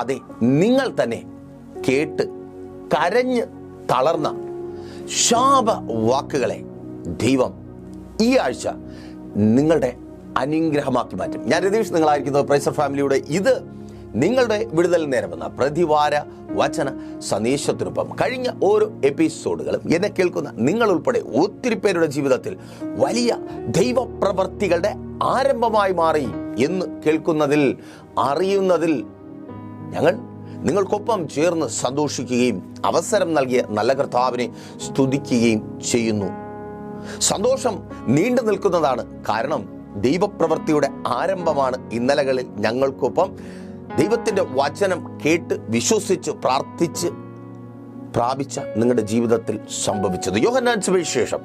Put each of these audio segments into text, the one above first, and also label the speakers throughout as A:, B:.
A: അതെ നിങ്ങൾ തന്നെ കേട്ട് കരഞ്ഞ് തളർന്ന ശാപ വാക്കുകളെ ദൈവം ഈ ആഴ്ച നിങ്ങളുടെ അനുഗ്രഹമാക്കി മാറ്റും. ഞാൻ രതീഷ് നിങ്ങളായിരിക്കുന്നത് പ്രൈസർ ഫാമിലിയുടെ ഇത് നിങ്ങളുടെ വിടുതൽ നേരമെന്ന പ്രതിവാര വചന സന്ദേശത്തിനൊപ്പം കഴിഞ്ഞ ഓരോ എപ്പിസോഡുകളും എന്നെ കേൾക്കുന്ന നിങ്ങൾ ഉൾപ്പെടെ ഒത്തിരി പേരുടെ ജീവിതത്തിൽ വലിയ ദൈവപ്രവർത്തികളുടെ ആരംഭമായി മാറി എന്ന് കേൾക്കുന്നതിൽ അറിയുന്നതിൽ ഞങ്ങൾ നിങ്ങൾക്കൊപ്പം ചേർന്ന് സന്തോഷിക്കുകയും അവസരം നൽകിയ നല്ല കർത്താവിനെ സ്തുതിക്കുകയും ചെയ്യുന്നു. സന്തോഷം നീണ്ടു നിൽക്കുന്നതാണ് കാരണം ദൈവപ്രവൃത്തിയുടെ ആരംഭമാണ് ഇന്നലകളിൽ ഞങ്ങൾക്കൊപ്പം. ദൈവത്തിന്റെ വചനം കേട്ട് വിശ്വസിച്ച് പ്രാർത്ഥിച്ച് പ്രാപിച്ച നിങ്ങളുടെ ജീവിതത്തിൽ സംഭവിച്ചത്. യോഹന്നാൻ സുവിശേഷം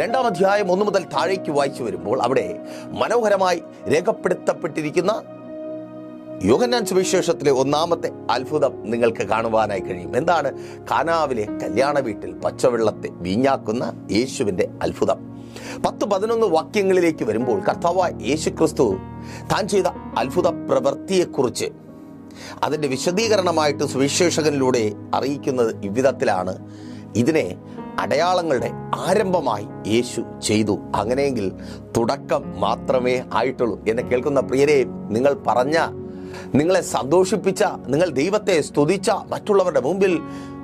A: രണ്ടാം അധ്യായം ഒന്ന് മുതൽ താഴേക്ക് വായിച്ചു വരുമ്പോൾ അവിടെ മനോഹരമായി രേഖപ്പെടുത്തപ്പെട്ടിരിക്കുന്ന യോഹന്നാൻ സുവിശേഷത്തിലെ ഒന്നാമത്തെ അത്ഭുതം നിങ്ങൾക്ക് കാണുവാനായി കഴിയും. എന്താണ്? കാനാവിലെ കല്യാണ വീട്ടിൽ പച്ചവെള്ളത്തെ വീഞ്ഞാക്കുന്ന യേശുവിന്റെ അത്ഭുതം. പത്ത് പതിനൊന്ന് വാക്യങ്ങളിലേക്ക് വരുമ്പോൾ കർത്താവ് യേശു ക്രിസ്തു താൻ ചെയ്ത അത്ഭുത പ്രവൃത്തിയെക്കുറിച്ച് അതിന്റെ വിശദീകരണമായിട്ട് സുവിശേഷകനിലൂടെ അറിയിക്കുന്നത് ഇവിധത്തിലാണ്. ഇതിനെ അടയാളങ്ങളുടെ ആരംഭമായി യേശു ചെയ്തു. അങ്ങനെയെങ്കിൽ തുടക്കം മാത്രമേ ആയിട്ടുള്ളൂ. എന്ന് കേൾക്കുന്ന പ്രിയരെ നിങ്ങൾ പറഞ്ഞ നിങ്ങളെ സന്തോഷിപ്പിച്ച നിങ്ങൾ ദൈവത്തെ സ്തുതിച്ച മറ്റുള്ളവരുടെ മുമ്പിൽ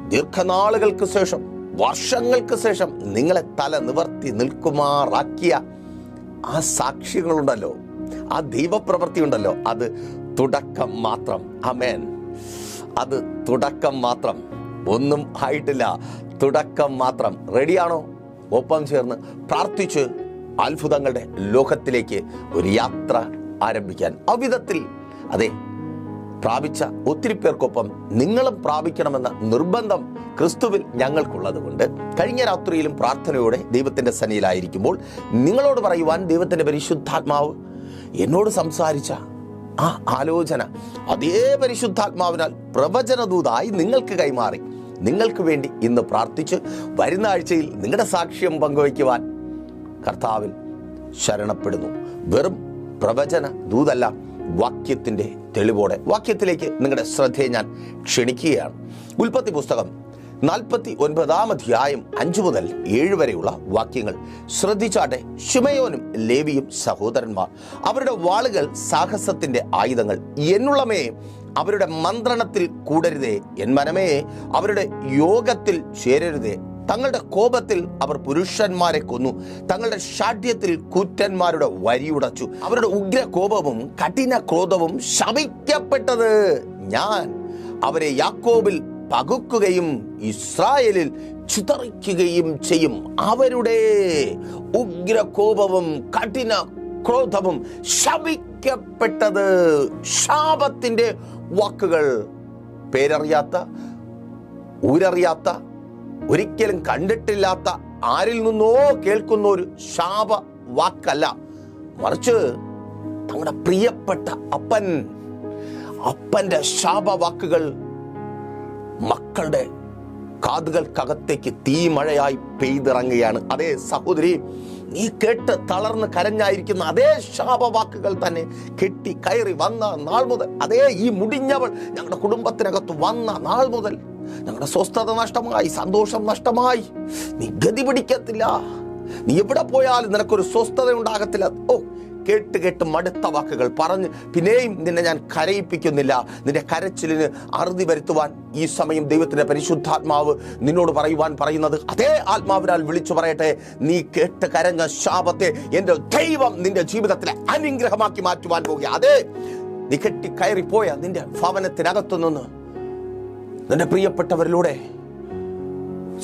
A: ദീർഘനാളുകൾക്ക് ശേഷം വർഷങ്ങൾക്ക് ശേഷം നിങ്ങളെ തല നിവർത്തി നിൽക്കുമാറാക്കിയ ആ സാക്ഷ്യങ്ങളുണ്ടല്ലോ ആ ദൈവപ്രവൃത്തി ഉണ്ടല്ലോ അത് തുടക്കം മാത്രം. അമേൻ അത് തുടക്കം മാത്രം. ഒന്നും ആയിട്ടില്ല. തുടക്കം മാത്രം. റെഡിയാണോ? ഒപ്പം ചേർന്ന് പ്രാർത്ഥിച്ച് അത്ഭുതങ്ങളുടെ ലോകത്തിലേക്ക് ഒരു യാത്ര ആരംഭിക്കാൻ. അവിധത്തിൽ അതെ പ്രാപിച്ച ഒത്തിരി പേർക്കൊപ്പം നിങ്ങളും പ്രാപിക്കണമെന്ന നിർബന്ധം ക്രിസ്തുവിൽ ഞങ്ങൾക്കുള്ളത് കൊണ്ട് കഴിഞ്ഞ രാത്രിയിലും പ്രാർത്ഥനയോടെ ദൈവത്തിന്റെ സന്നിയിലായിരിക്കുമ്പോൾ നിങ്ങളോട് പറയുവാൻ ദൈവത്തിന്റെ പരിശുദ്ധാത്മാവ് എന്നോട് സംസാരിച്ച ആ ആലോചന അതേ പരിശുദ്ധാത്മാവിനാൽ പ്രവചനദൂതായി നിങ്ങൾക്ക് കൈമാറി. നിങ്ങൾക്ക് വേണ്ടി ഇന്ന് പ്രാർത്ഥിച്ച് വരുന്ന ആഴ്ചയിൽ നിങ്ങളുടെ സാക്ഷ്യം പങ്കുവയ്ക്കുവാൻ കർത്താവിൽ ശരണപ്പെടുന്നു. വെറും പ്രവചന ദൂതല്ല വാക്യത്തിന്റെ തെളിവോടെ വാക്യത്തിലേക്ക് നിങ്ങളുടെ ശ്രദ്ധയെ ഞാൻ ക്ഷണിക്കുകയാണ്. ഉൽപ്പത്തി പുസ്തകം നാൽപ്പത്തി ഒൻപതാം അധ്യായം അഞ്ചു മുതൽ ഏഴ് വരെയുള്ള വാക്യങ്ങൾ. ശ്രദ്ധിച്ചാട്ടെ ഷിമയോനും ലേവിയും സഹോദരന്മാർ അവരുടെ വാളുകൾ സാഹസത്തിന്റെ ആയുധങ്ങൾ. എന്നുള്ളമേ അവരുടെ മന്ത്രണത്തിൽ കൂടരുതേ. എൻ മനമേ അവരുടെ യോഗത്തിൽ ചേരരുതേ. തങ്ങളുടെ കോപത്തിൽ അവർ പുരുഷന്മാരെ കൊന്നു. തങ്ങളുടെ ഷാഠ്യത്തിൽ കൂറ്റന്മാരുടെ വരിയുടച്ചു അവരുടെ ഉഗ്ര കോപവും കഠിന ക്രോധവും ശമിക്കപ്പെട്ടത് ഞാൻ. അവരെ യാക്കോബിൽ പകുക്കുകയും ഇസ്രായേലിൽ ചിതറിക്കുകയും ചെയ്യും. അവരുടെ ഉഗ്രകോപവും കഠിന ക്രോധവും ശപിക്കപ്പെട്ടത് ശാപത്തിന്റെ വാക്കുകൾ. പേരറിയാത്ത ഊരറിയാത്ത ഒരിക്കലും കണ്ടിട്ടില്ലാത്ത ആരിൽ നിന്നോ കേൾക്കുന്ന ഒരു ശാപ വാക്കല്ല. മറിച്ച് തങ്ങളുടെ പ്രിയപ്പെട്ട അപ്പൻ അപ്പന്റെ ശാപവാക്കുകൾ മക്കളുടെ കാതുകൾക്കകത്തേക്ക് തീമഴയായി പെയ്തിറങ്ങുകയാണ്. അതേ സഹോദരി നീ കേട്ട് തളർന്ന് കരഞ്ഞായിരിക്കുന്ന അതേ ശാപവാക്കുകൾ തന്നെ കെട്ടി കയറി വന്ന നാൾ മുതൽ അതേ ഈ മുടിഞ്ഞവൾ ഞങ്ങളുടെ കുടുംബത്തിനകത്ത് വന്ന നാൾ മുതൽ ഞങ്ങളുടെ സ്വസ്ഥത നഷ്ടമായി സന്തോഷം നഷ്ടമായി. നീ ഗതി പിടിക്കത്തില്ല. നീ എവിടെ പോയാലും നിനക്കൊരു സ്വസ്ഥത ഉണ്ടാകത്തില്ല ഓ കേട്ട് കേട്ട് മടുത്ത വാക്കുകൾ പറഞ്ഞ് പിന്നെയും നിന്നെ ഞാൻ കരയിപ്പിക്കുന്നില്ല. നിന്റെ കരച്ചിലിന് അറുതി വരുത്തുവാൻ ഈ സമയം ദൈവത്തിന്റെ പരിശുദ്ധാത്മാവ് നിന്നോട് പറയുവാൻ പറയുന്നത് അതേ ആത്മാവിനാൽ വിളിച്ചു പറയട്ടെ. നീ കേട്ട് കരഞ്ഞ ശാപത്തെ എന്റെ ദൈവം നിന്റെ ജീവിതത്തിലെ അനുഗ്രഹമാക്കി മാറ്റുവാൻ പോകുക. അതേ നീ കെട്ടി കയറിപ്പോയ നിന്റെ ഭവനത്തിനകത്തു നിന്ന് നിന്റെ പ്രിയപ്പെട്ടവരിലൂടെ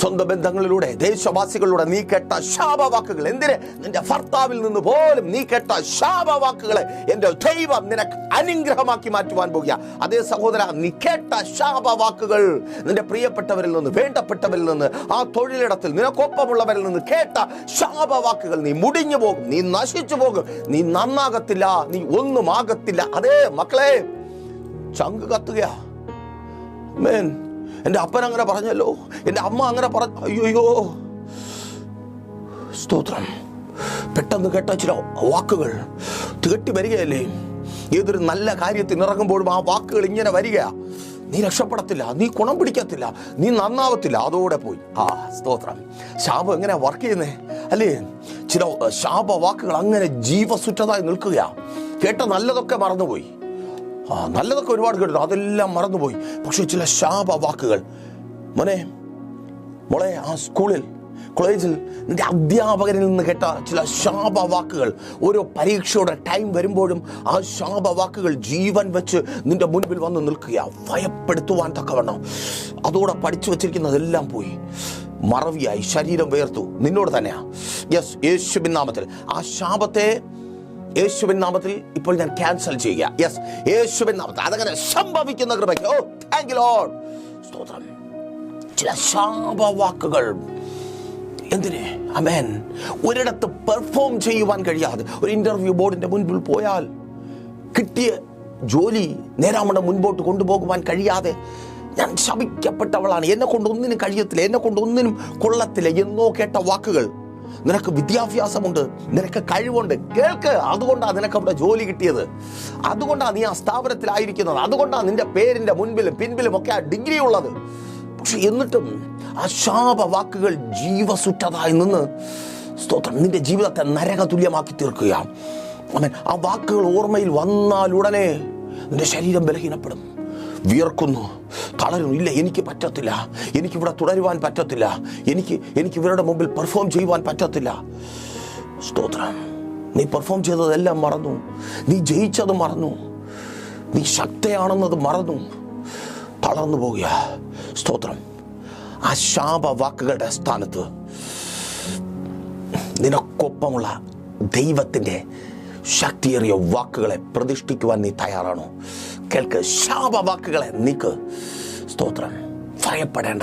A: സ്വന്തം ബന്ധങ്ങളിലൂടെ ദേശവാസികളിലൂടെ നീ കേട്ട ശാപവാക്കുകൾ. എന്തിന്? നിന്റെ ഭർത്താവിൽ നിന്ന് പോലും നീ കേട്ട ശാപവാക്കുകളെ എന്റെ ദൈവം നിനക്ക് അനുഗ്രഹമാക്കി മാറ്റുവാൻ പോകുക. അതേ സഹോദര നീ കേട്ട ശാപവാക്കുകൾ നിന്റെ പ്രിയപ്പെട്ടവരിൽ നിന്ന് വേണ്ടപ്പെട്ടവരിൽ നിന്ന് ആ തൊഴിലിടത്തിൽ നിനക്കൊപ്പമുള്ളവരിൽ നിന്ന് കേട്ട ശാപവാക്കുകൾ നീ മുടിഞ്ഞു പോകും നീ നശിച്ചു പോകും നീ നന്നാകത്തില്ല നീ ഒന്നും ആകത്തില്ല. അതേ മക്കളെ ചങ്ക് കത്തുകയാ. മേൻ എന്റെ അപ്പൻ അങ്ങനെ പറഞ്ഞല്ലോ. എന്റെ അമ്മ അങ്ങനെ പറഞ്ഞു അയ്യോയ്യോ. സ്തോത്രം. പെട്ടെന്ന് കേട്ട ചില വാക്കുകൾ തികട്ടി വരികയല്ലേ? ഏതൊരു നല്ല കാര്യത്തിന് ഇറങ്ങുമ്പോഴും ആ വാക്കുകൾ ഇങ്ങനെ വരിക. നീ രക്ഷപ്പെടത്തില്ല നീ കുണം പിടിക്കത്തില്ല നീ നന്നാവത്തില്ല. അതോടെ പോയി. ആ സ്തോത്രം. ശാപം എങ്ങനെ വർക്ക് ചെയ്യുന്നേ? അല്ലേ? ചില ശാപ വാക്കുകൾ അങ്ങനെ ജീവസുറ്റതായി നിൽക്കുക കേട്ട നല്ലതൊക്കെ മറന്നുപോയി. ആ നല്ലതൊക്കെ ഒരുപാട് കേട്ടു അതെല്ലാം മറന്നുപോയി. പക്ഷെ ചില ശാപ വാക്കുകൾ. മോനെ മോളെ ആ സ്കൂളിൽ കോളേജിൽ നിന്റെ അധ്യാപകരിൽ നിന്ന് കേട്ട ചില ശാപ വാക്കുകൾ. ഓരോ പരീക്ഷയുടെ ടൈം വരുമ്പോഴും ആ ശാപ വാക്കുകൾ ജീവൻ വെച്ച് നിന്റെ മുൻപിൽ വന്ന് നിൽക്കുക. ഭയപ്പെടുത്തുവാൻ തക്കവണ്ണം. അതോടെ പഠിച്ചു വച്ചിരിക്കുന്നതെല്ലാം പോയി. മറവിയായി. ശരീരം വേർത്തു. നിന്നോട് തന്നെയാ. യെസ് യേശുബിൻ നാമത്തിൽ. ആ ശാപത്തെ യേശുവിൻ നാമത്തിൽ ഇപ്പോൾ ഞാൻ ക്യാൻസൽ ചെയ്യുക. യെസ് യേശുവിൻ നാമത്തിൽ. അതങ്ങനെ സംഭവിക്കുന്ന കൃപയ്ക്ക്. ഓ താങ്ക് യു ലോർഡ് സ്തോത്രം. ചില ശാപവാക്കുകൾ. എന്തിന്? അമേൻ ഒരിടത്ത് പെർഫോം ചെയ്യുവാൻ കഴിയാതെ ഒരു ഇന്റർവ്യൂ ബോർഡിന്റെ മുൻപിൽ പോയാൽ കിട്ടിയ ജോലി നേരാമണ മുൻപോട്ട് കൊണ്ടുപോകുവാൻ കഴിയാതെ ഞാൻ ശപിക്കപ്പെട്ടവളാണ്. എന്നെ കൊണ്ട് ഒന്നിനും കഴിയത്തില്ല എന്നെ കൊണ്ട് ഒന്നിനും കൊള്ളത്തില്ല എന്നോ കേട്ട വാക്കുകൾ നിനക്ക് വിദ്യാഭ്യാസമുണ്ട് നിനക്ക് കഴിവുണ്ട്. കേൾക്ക് അതുകൊണ്ടാണ് നിനക്ക് അവിടെ ജോലി കിട്ടിയത്. അതുകൊണ്ടാണ് നീ ആ സ്ഥാപനത്തിലായിരിക്കുന്നത്. അതുകൊണ്ടാണ് നിന്റെ പേരിന്റെ മുൻപിലും പിൻപിലും ഒക്കെ ആ ഡിഗ്രി ഉള്ളത്. പക്ഷെ എന്നിട്ടും ആ ശാപ വാക്കുകൾ ജീവസുറ്റതായി നിന്ന് സ്തോത്രം നിന്റെ ജീവിതത്തെ നരക തുല്യമാക്കി തീർക്കുക ആ വാക്കുകൾ ഓർമ്മയിൽ വന്നാലുടനെ നിന്റെ ശരീരം ബലഹീനപ്പെടും. വിയർക്കുന്നു. തളരുന്നു ഇല്ല എനിക്ക് പറ്റത്തില്ല. എനിക്കിവിടെ തുടരുവാൻ പറ്റത്തില്ല. എനിക്ക് എനിക്ക് ഇവരുടെ മുമ്പിൽ പെർഫോം ചെയ്യുവാൻ പറ്റത്തില്ല. സ്തോത്രം. നീ പെർഫോം ചെയ്തതെല്ലാം മറന്നു. നീ ജയിച്ചത് മറന്നു. നീ ശക്തയാണെന്നത് മറന്നു. തളർന്നു പോകുക. സ്തോത്രം. ആ ശാപ വാക്കുകളുടെ സ്ഥാനത്ത് നിനക്കൊപ്പമുള്ള ദൈവത്തിന്റെ ശക്തിയേറിയ വാക്കുകളെ പ്രതിഷ്ഠിക്കുവാൻ നീ തയ്യാറാണോ? കേൾക്ക് ശാപവാക്കുകളെ നീക്ക്. സ്തോത്രം. ഭയപ്പെടേണ്ട.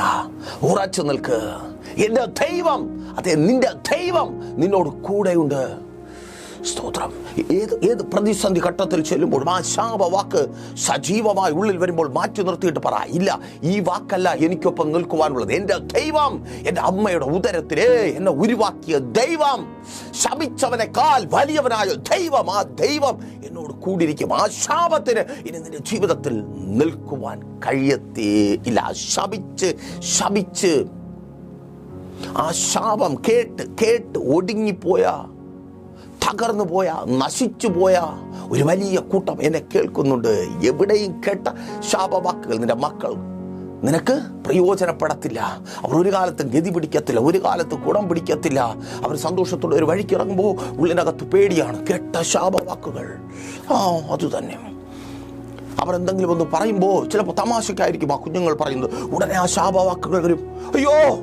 A: ഉറച്ചു നിൽക്ക്. എന്റെ ദൈവം അതെ നിന്റെ ദൈവം നിന്നോട് കൂടെയുണ്ട്. സ്തോത്രം. ഏത് ഏത് പ്രതിസന്ധി ഘട്ടത്തിൽ ചെല്ലുമ്പോഴും ആ ശാപവാക്ക് സജീവമായി ഉള്ളിൽ വരുമ്പോൾ മാറ്റി നിർത്തിയിട്ട് പറ. ഇല്ല ഈ വാക്കല്ല എനിക്കൊപ്പം നിൽക്കുവാനുള്ളത്. എന്റെ ദൈവം എന്റെ അമ്മയുടെ ഉദരത്തിലേ എന്നെ ഉരുവാക്കിയ ദൈവം ശപിച്ചവനേക്കാൾ വലിയവനായ ദൈവം ആ ദൈവം എന്നോട് കൂടിയിരിക്കും. ആ ശാപത്തിന് ഇനി നിന്റെ ജീവിതത്തിൽ നിൽക്കുവാൻ കഴിയത്തേ ഇല്ല. ശപിച്ച് ശപിച്ച് ആ ശാപം കേട്ട് കേട്ട് ഒടുങ്ങിപ്പോയ തകർന്നു പോയ നശിച്ചു പോയ. ഒരു വലിയ കൂട്ടം എന്നെ കേൾക്കുന്നുണ്ട്. എവിടെയും കേട്ട ശാപവാക്കുകൾ നിന്റെ മക്കൾ. നിനക്ക് പ്രയോജനപ്പെടത്തില്ല. അവർ ഒരു കാലത്ത് ഗതി പിടിക്കത്തില്ല. ഒരു കാലത്ത് ഗുണം പിടിക്കത്തില്ല. അവർ സന്തോഷത്തോടെ ഒരു വഴിക്ക് ഇറങ്ങുമ്പോൾ ഉള്ളിനകത്ത് പേടിയാണ്. കേട്ട ശാപവാക്കുകൾ. ആ അതുതന്നെ അവർ എന്തെങ്കിലും ഒന്ന് പറയുമ്പോൾ ചിലപ്പോൾ തമാശക്കായിരിക്കും ആ കുഞ്ഞുങ്ങൾ പറയുന്നത്. ഉടനെ ആ ശാപവാക്കുകൾ വരും. അയ്യോ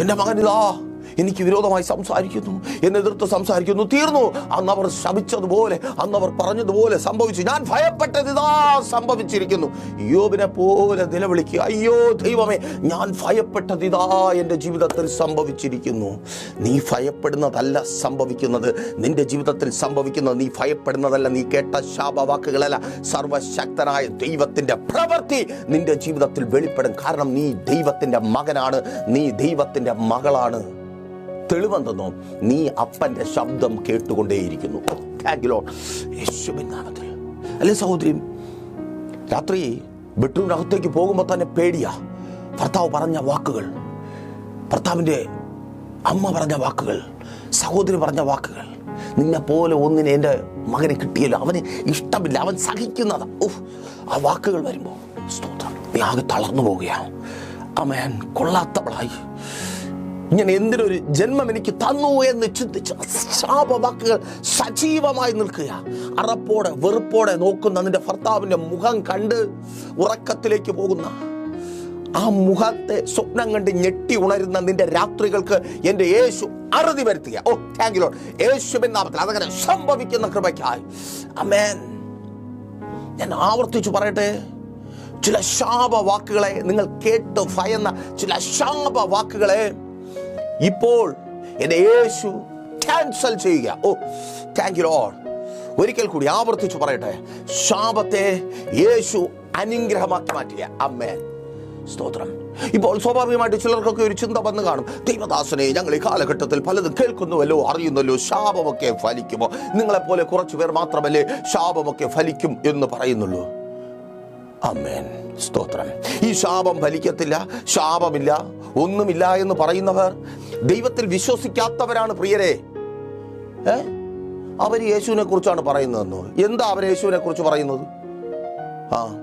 A: എന്റെ മകനിതാ. എനിക്ക് വിരോധമായി സംസാരിക്കുന്നു എന്നെ എതിർത്ത് സംസാരിക്കുന്നു തീർന്നു. അന്നവർ ശപിച്ചതുപോലെ അന്ന് അവർ പറഞ്ഞതുപോലെ സംഭവിച്ചു. ഞാൻ ഭയപ്പെട്ടത് ഇതാ സംഭവിച്ചിരിക്കുന്നു. യോബിനെ പോലെ നിലവിളിക്കുക അയ്യോ ദൈവമേ ഞാൻ ഭയപ്പെട്ടത് ഇതാ എന്റെ ജീവിതത്തിൽ സംഭവിച്ചിരിക്കുന്നു. നീ ഭയപ്പെടുന്നതല്ല സംഭവിക്കുന്നത്. നിന്റെ ജീവിതത്തിൽ സംഭവിക്കുന്നത് നീ ഭയപ്പെടുന്നതല്ല. നീ കേട്ട ശാപവാക്കുകളല്ല. സർവശക്തനായ ദൈവത്തിന്റെ പ്രവൃത്തി നിന്റെ ജീവിതത്തിൽ വെളിപ്പെടും. കാരണം നീ ദൈവത്തിന്റെ മകനാണ്. നീ ദൈവത്തിന്റെ മകളാണ്. തെളിവെന്തെന്നോ നീ അപ്പന്റെ ശബ്ദം കേട്ടുകൊണ്ടേയിരിക്കുന്നു. Lord. യേശുവിൻ നാമത്തിൽ. അല്ലേ സഹോദരി? രാത്രി ബെഡ്റൂമിനകത്തേക്ക് പോകുമ്പോൾ തന്നെ പേടിയാ. ഭർത്താവ് പറഞ്ഞ വാക്കുകൾ ഭർത്താവിന്റെ അമ്മ പറഞ്ഞ വാക്കുകൾ സഹോദരി പറഞ്ഞ വാക്കുകൾ നിന്നെ പോലെ ഒന്നിനെ എന്റെ മകനെ കിട്ടിയല്ലോ. അവന് ഇഷ്ടമില്ല. അവൻ സഹിക്കുന്നതാ. ഓഹ് ആ വാക്കുകൾ വരുമ്പോൾ സ്തോത്രം. നീ ആകെ തളർന്നു പോവുകയാണ്. അമേൻ. കൊള്ളാത്തവളായി. ഞാൻ എന്തിനൊരു ജന്മം എനിക്ക് തന്നു എന്ന് ചിന്തിച്ച ശാപവാക്കുകൾ സജീവമായി നിൽക്കുക അറപ്പോടെ വെറുപ്പോടെ നോക്കുന്ന നിന്റെ ഭർത്താവിന്റെ മുഖം കണ്ട് ഉറക്കത്തിലേക്ക് പോകുന്ന ആ മുഖത്തെ സ്വപ്നം കണ്ട് ഞെട്ടി ഉണരുന്ന നിന്റെ രാത്രികൾക്ക് എന്റെ യേശു അറുതി വരുത്തുക. ഓ താങ്ക് യു യേശുവിൻ നാമത്തിൽ അതങ്ങനെ സംഭവിക്കുന്ന കൃപയ്ക്കായി. അമേൻ ഞാൻ ആവർത്തിച്ചു പറയട്ടെ. ചില ശാപവാക്കുകളെ നിങ്ങൾ കേട്ട് ഭയന്ന ചില ശാപ വാക്കുകളെ ഇപ്പോൾ എന്റെ യേശു ക്യാൻസൽ ചെയ്യുക. ഓ താങ്ക് യു ലോഡ് ഒരിക്കൽ കൂടി ആവർത്തിച്ചു പറയട്ടെ. ശാപത്തെ യേശു അനുഗ്രഹമാക്കി മാറ്റിയ. അമ്മേ സ്തോത്രം. ഇപ്പോൾ സ്വാഭാവികമായിട്ട് ചിലർക്കൊക്കെ ഒരു ചിന്ത വന്ന് കാണും. ദൈവദാസനെ ഞങ്ങൾ ഈ കാലഘട്ടത്തിൽ പലതും കേൾക്കുന്നുവല്ലോ അറിയുന്നല്ലോ ശാപമൊക്കെ ഫലിക്കുമോ? നിങ്ങളെപ്പോലെ കുറച്ചു പേർ മാത്രമല്ലേ ശാപമൊക്കെ ഫലിക്കും എന്ന് പറയുന്നുള്ളൂ. അമ്മേൻ സ്തോത്രം. ഈ ശാപം ഫലിക്കത്തില്ല ശാപമില്ല ഒന്നുമില്ല എന്ന് പറയുന്നവർ ദൈവത്തിൽ വിശ്വസിക്കാത്തവരാണ് പ്രിയരെ. ഏ? അവർ യേശുവിനെ കുറിച്ചാണ് പറയുന്നതെന്നോ? എന്താ അവർ യേശുവിനെ കുറിച്ച് പറയുന്നത്? ആ.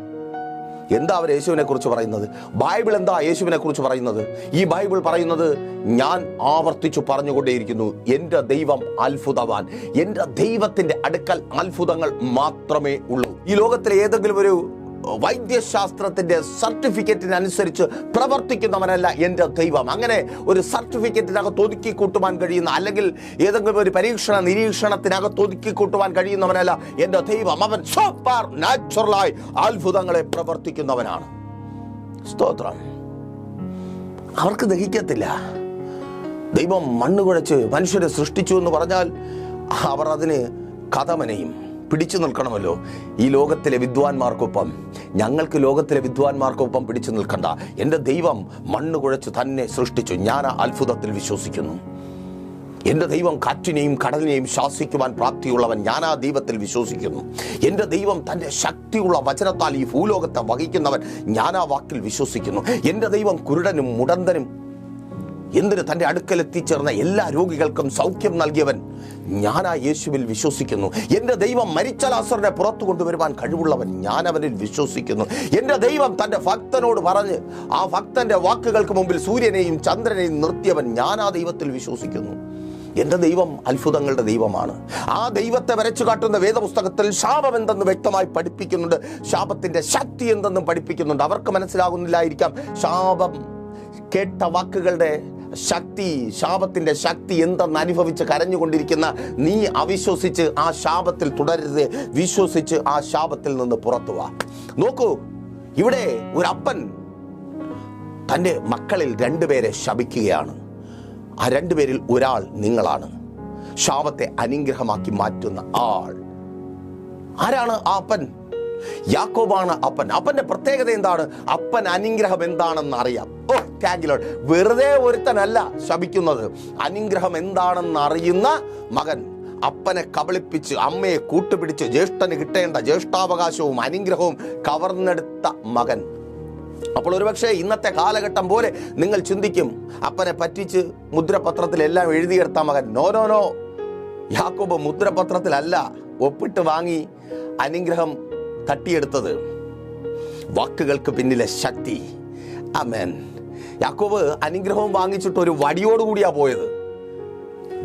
A: എന്താ അവർ യേശുവിനെ കുറിച്ച് പറയുന്നത്? ബൈബിൾ എന്താ യേശുവിനെ കുറിച്ച് പറയുന്നത്? ഈ ബൈബിൾ പറയുന്നത് ഞാൻ ആവർത്തിച്ചു പറഞ്ഞുകൊണ്ടേയിരിക്കുന്നു. എന്റെ ദൈവം അത്ഭുതവാൻ. എന്റെ ദൈവത്തിന്റെ അടുക്കൽ അത്ഭുതങ്ങൾ മാത്രമേ ഉള്ളൂ. ഈ ലോകത്തിലെ ഏതെങ്കിലും ഒരു വൈദ്യശാസ്ത്രത്തിന്റെ സർട്ടിഫിക്കറ്റിനനുസരിച്ച് പ്രവർത്തിക്കുന്നവനല്ല എന്റെ ദൈവം. അങ്ങനെ ഒരു സർട്ടിഫിക്കറ്റിനകത്ത് ഒതുക്കി കൂട്ടുവാൻ കഴിയുന്ന അല്ലെങ്കിൽ ഏതെങ്കിലും ഒരു പരീക്ഷണ നിരീക്ഷണത്തിനകത്ത് ഒതുക്കി കൂട്ടുവാൻ കഴിയുന്നവനല്ല എന്റെ ദൈവം. അവൻ സൂപ്പർ നാച്ചുറലായി അത്ഭുതങ്ങളെ പ്രവർത്തിക്കുന്നവനാണ്. സ്തോത്രം. അവർക്ക് ദഹിക്കത്തില്ല. ദൈവം മണ്ണ് കുഴച്ച് മനുഷ്യരെ സൃഷ്ടിച്ചു എന്ന് പറഞ്ഞാൽ അവർ അതിന് കഥമനയും. പിടിച്ചു നിൽക്കണമല്ലോ. ഈ ലോകത്തിലെ വിദ്വാൻമാർക്കൊപ്പം ഞങ്ങൾക്ക് ലോകത്തിലെ വിദ്വാൻമാർക്കൊപ്പം പിടിച്ചു നിൽക്കണ്ട. എന്റെ ദൈവം മണ്ണ് കുഴച്ച് തന്നെ സൃഷ്ടിച്ചു. ഞാൻ ആ അത്ഭുതത്തിൽ വിശ്വസിക്കുന്നു. എന്റെ ദൈവം കാറ്റിനെയും കടലിനെയും ശാസിക്കുവാൻ പ്രാപ്തിയുള്ളവൻ ഞാൻ ആ ദൈവത്തിൽ വിശ്വസിക്കുന്നു. എന്റെ ദൈവം തന്റെ ശക്തിയുള്ള വചനത്താൽ ഈ ഭൂലോകത്തെ വഹിക്കുന്നവൻ ഞാൻ ആ വാക്കിൽ വിശ്വസിക്കുന്നു. എന്റെ ദൈവം കുരുടനും മുടന്തനും എന്തിന് തന്റെ അടുക്കലെത്തിച്ചേർന്ന എല്ലാ രോഗികൾക്കും സൗഖ്യം നൽകിയവൻ ഞാൻ ആ യേശുവിൽ വിശ്വസിക്കുന്നു. എന്റെ ദൈവം മരിച്ച ലാസറിനെ പുറത്തു കൊണ്ടുവരുവാൻ കഴിവുള്ളവൻ ഞാൻ അവനിൽ വിശ്വസിക്കുന്നു. എന്റെ ദൈവം തന്റെ ഭക്തനോട് പറഞ്ഞ് ആ ഭക്തന്റെ വാക്കുകൾക്ക് മുമ്പിൽ സൂര്യനെയും ചന്ദ്രനെയും നിർത്തിയവൻ ഞാൻ ആ ദൈവത്തിൽ വിശ്വസിക്കുന്നു. എന്റെ ദൈവം അത്ഭുതങ്ങളുടെ ദൈവമാണ്. ആ ദൈവത്തെ വരച്ചു കാട്ടുന്ന വേദപുസ്തകത്തിൽ ശാപം എന്തെന്ന് വ്യക്തമായി പഠിപ്പിക്കുന്നുണ്ട്. ശാപത്തിന്റെ ശക്തി എന്തെന്നും പഠിപ്പിക്കുന്നുണ്ട്. അവർക്ക് മനസ്സിലാകുന്നില്ലായിരിക്കാം. ശാപം കേട്ട വാക്കുകളുടെ ശക്തി ശാപത്തിന്റെ ശക്തി എന്തെന്ന് അനുഭവിച്ച് കരഞ്ഞുകൊണ്ടിരിക്കുന്ന നീ അവിശ്വസിച്ച് ആ ശാപത്തിൽ തുടരരുത്. വിശ്വസിച്ച് ആ ശാപത്തിൽ നിന്ന് പുറത്തു വാ. നോക്കൂ ഇവിടെ ഒരു അപ്പൻ തന്റെ മക്കളിൽ രണ്ടുപേരെ ശപിക്കുകയാണ്. ആ രണ്ടുപേരിൽ ഒരാൾ നിങ്ങളാണ്. ശാപത്തെ അനുഗ്രഹമാക്കി മാറ്റുന്ന ആൾ. ആരാണ് ആ അപ്പൻ? യാക്കോബാണ് അപ്പൻ. അപ്പന്റെ പ്രത്യേകത എന്താണ്? അപ്പൻ അനുഗ്രഹം എന്താണെന്ന് അറിയാം. ഓ ടാഗിലോട് വെറുതെ ഒരുത്തനല്ല ശപിക്കുന്നത്. അനുഗ്രഹം എന്താണെന്ന് അറിയുന്ന മകൻ അപ്പനെ കബളിപ്പിച്ച് അമ്മയെ കൂട്ടുപിടിച്ച് ജ്യേഷ്ഠന് കിട്ടേണ്ട ജ്യേഷ്ഠാവകാശവും അനുഗ്രഹവും കവർന്നെടുത്ത മകൻ. അപ്പോൾ ഒരുപക്ഷെ ഇന്നത്തെ കാലഘട്ടം പോലെ നിങ്ങൾ ചിന്തിക്കും അപ്പനെ പറ്റിച്ച് മുദ്രപത്രത്തിലെല്ലാം എഴുതിയെടുത്ത മകൻ. നോ നോ നോ യാക്കോബ് മുദ്രപത്രത്തിലല്ല ഒപ്പിട്ട് വാങ്ങി അനുഗ്രഹം തട്ടിയെടുത്തത്. വാക്കുകൾക്ക് പിന്നിലെ ശക്തി. അമേൻ യാക്കോബ് അനുഗ്രഹവും വാങ്ങിച്ചിട്ട് ഒരു വടിയോടുകൂടിയാ പോയത്.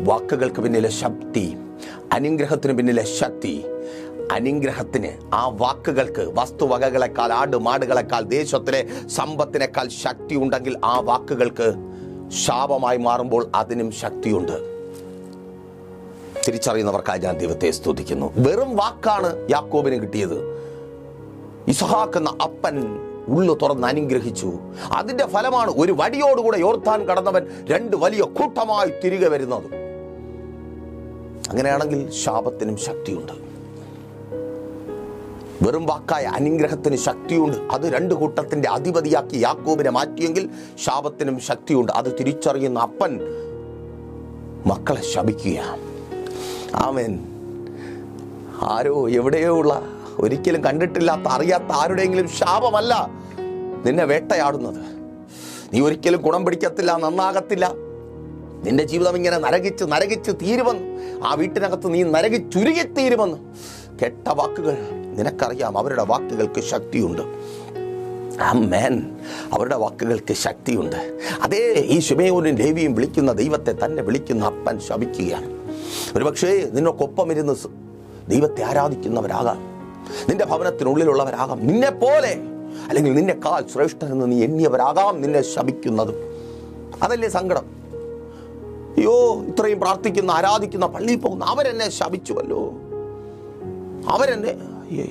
A: വാക്കുകൾക്ക് പിന്നിലെ ശക്തി അനുഗ്രഹത്തിന് പിന്നിലെ ശക്തി. അനുഗ്രഹത്തിന് ആ വാക്കുകൾക്ക് വസ്തുവകകളെക്കാൾ ആടുമാടുകളെക്കാൾ ദേശത്തിലെ സമ്പത്തിനേക്കാൾ ശക്തി ഉണ്ടെങ്കിൽ ആ വാക്കുകൾക്ക് ശാപമായി മാറുമ്പോൾ അതിനും ശക്തിയുണ്ട്. തിരിച്ചറിയുന്നവർക്കായി ഞാൻ ദൈവത്തെ സ്തുതിക്കുന്നു. വെറും വാക്കാണ് യാക്കോബിന് കിട്ടിയത്. ഇസഹാക്കുന്ന അപ്പൻ ഉള്ളു തുറന്ന് അനുഗ്രഹിച്ചു. അതിന്റെ ഫലമാണ് ഒരു വടിയോടുകൂടെ യോർത്താൻ കടന്നവൻ രണ്ട് വലിയ കൂട്ടമായി തിരികെ വരുന്നത്. അങ്ങനെയാണെങ്കിൽ ശാപത്തിനും ശക്തിയുണ്ട്. വെറും വാക്കായ അനുഗ്രഹത്തിന് ശക്തിയുണ്ട്. അത് രണ്ട് കൂട്ടത്തിന്റെ അധിപതിയാക്കി യാക്കോബിനെ മാറ്റിയെങ്കിൽ ശാപത്തിനും ശക്തിയുണ്ട്. അത് തിരിച്ചറിയുന്ന അപ്പൻ മക്കളെ ശപിക്കുക ആമേൻ. ആരോ എവിടെയോ ഉള്ള ഒരിക്കലും കണ്ടിട്ടില്ലാത്ത അറിയാത്ത ആരുടെയെങ്കിലും ശാപമല്ല നിന്നെ വേട്ടയാടുന്നത്. നീ ഒരിക്കലും ഗുണം പിടിക്കത്തില്ല നന്നാകത്തില്ല. നിന്റെ ജീവിതം ഇങ്ങനെ നരകിച്ച് നരകിച്ച് തീരുമെന്ന് ആ വീട്ടിനകത്ത് നീ നരകിച്ചുരുകി തീരുമെന്ന് കെട്ട വാക്കുകൾ നിനക്കറിയാം അവരുടെ വാക്കുകൾക്ക് ശക്തിയുണ്ട്. ആമേൻ. അവരുടെ വാക്കുകൾക്ക് ശക്തിയുണ്ട്. അതേ ഈ ശുമയൂരും ദേവിയും വിളിക്കുന്ന ദൈവത്തെ തന്നെ വിളിക്കുന്ന അപ്പൻ ശപിക്കുകയാണ്. ഒരുപക്ഷേ നിന്നൊക്കൊപ്പം ഇരുന്ന് ദൈവത്തെ ആരാധിക്കുന്നവരാകാം. നിന്റെ ഭവനത്തിനുള്ളിലുള്ളവരാകാം. നിന്നെ പോലെ അല്ലെങ്കിൽ നിന്നെക്കാൾ ശ്രേഷ്ഠനെന്ന് നീ എണ്ണിയവരാകാം നിന്നെ ശപിക്കുന്നതും. അതല്ലേ സങ്കടം? അയ്യോ ഇത്രയും പ്രാർത്ഥിക്കുന്ന ആരാധിക്കുന്ന പള്ളിയിൽ പോകുന്ന അവരെന്നെ ശപിച്ചുവല്ലോ. അവരെന്നെ അയ്യോ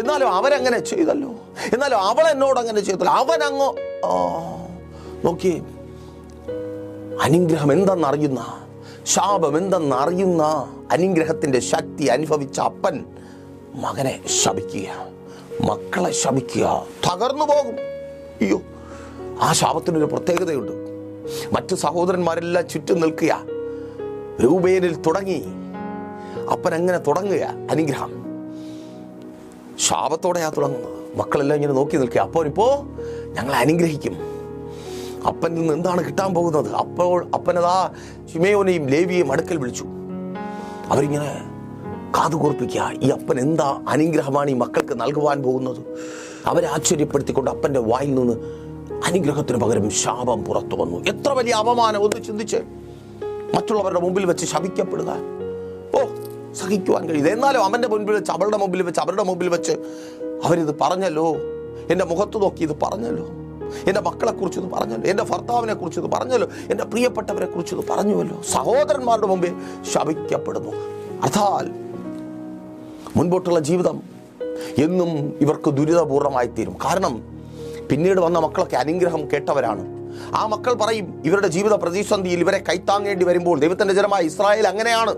A: എന്നാലും അവരങ്ങനെ ചെയ്തല്ലോ. എന്നാലും അവൾ എന്നോട് അങ്ങനെ ചെയ്തല്ലോ. അവനങ്ങോ നോക്കിയേ. അനുഗ്രഹം എന്തെന്നറിയുന്ന ശാപം എന്തെന്നറിയുന്ന അനുഗ്രഹത്തിന്റെ ശക്തി അനുഭവിച്ച അപ്പൻ മകനെ ശപിക്കുക. മക്കളെ ശപിക്കുക. തകർന്നു പോകും. അയ്യോ ആ ശാപത്തിനൊരു പ്രത്യേകതയുണ്ട്. മറ്റു സഹോദരന്മാരെല്ലാം ചുറ്റും നിൽക്കുക. രൂപേനിൽ തുടങ്ങി. അപ്പൻ എങ്ങനെ തുടങ്ങുക. അനുഗ്രഹം. ശാപത്തോടെയാ തുടങ്ങുന്നത്. മക്കളെല്ലാം ഇങ്ങനെ നോക്കി നിൽക്കുക. അപ്പോൾ ഇപ്പോൾ ഞങ്ങളെ അനുഗ്രഹിക്കും. അപ്പനിൽ നിന്ന് എന്താണ് കിട്ടാൻ പോകുന്നത്? അപ്പോൾ അപ്പനതാ ഷിമയോനെയും ലേവിയെയും അടുക്കൽ വിളിച്ചു. അവരിങ്ങനെ കാതുകൂർപ്പിക്കുക ഈ അപ്പൻ എന്താ അനുഗ്രഹമാണ് ഈ മക്കൾക്ക് നൽകുവാൻ പോകുന്നത്? അവരെ ആശ്ചര്യപ്പെടുത്തിക്കൊണ്ട് അപ്പന്റെ വായിൽ നിന്ന് അനുഗ്രഹത്തിന് പകരം ശാപം പുറത്തു വന്നു. എത്ര വലിയ അപമാനം. ഒന്ന് ചിന്തിച്ച്. മറ്റുള്ളവരുടെ മുമ്പിൽ വെച്ച് ശപിക്കപ്പെടുക. ഓ സഹിക്കുവാൻ കഴിയും എന്നാലും അവന്റെ മുമ്പിൽ വെച്ച് അവളുടെ മുമ്പിൽ വെച്ച് അവരുടെ മുമ്പിൽ വെച്ച് അവരിത് പറഞ്ഞല്ലോ. എന്റെ മുഖത്ത് നോക്കി ഇത് പറഞ്ഞല്ലോ. എന്റെ മക്കളെക്കുറിച്ച് ഇത് പറഞ്ഞല്ലോ. എന്റെ ഭർത്താവിനെ കുറിച്ച് ഇത് പറഞ്ഞല്ലോ. എന്റെ പ്രിയപ്പെട്ടവരെ കുറിച്ച് ഇത് പറഞ്ഞുവല്ലോ. സഹോദരന്മാരുടെ മുമ്പിൽ ശപിക്കപ്പെടുന്നു. അർത്ഥാൽ മുൻപോട്ടുള്ള ജീവിതം എന്നും ഇവർക്ക് ദുരിതപൂർണമായി തീരും കാരണം പിന്നീട് വന്ന മക്കളൊക്കെ അനുഗ്രഹം കേട്ടവരാണ്. ആ മക്കൾ പറയും ഇവരുടെ ജീവിത പ്രതിസന്ധിയിൽ ഇവരെ കൈത്താങ്ങേണ്ടി വരുമ്പോൾ ദൈവത്തിന്റെ ജനമായ ഇസ്രായേൽ അങ്ങനെയാണ്.